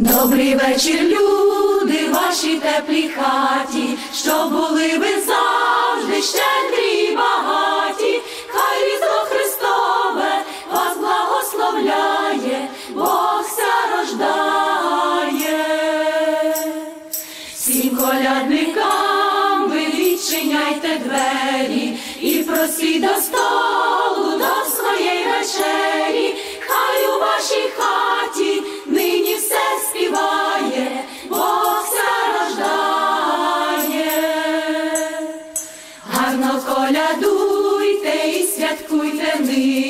Добрий вечір, люди, вашій теплій хаті, що були ви завжди щедрі й багаті, хай різдво Христове вас благословляє, Бог ся рождає. Всім колядникам ви відчиняйте двері і просіть до. e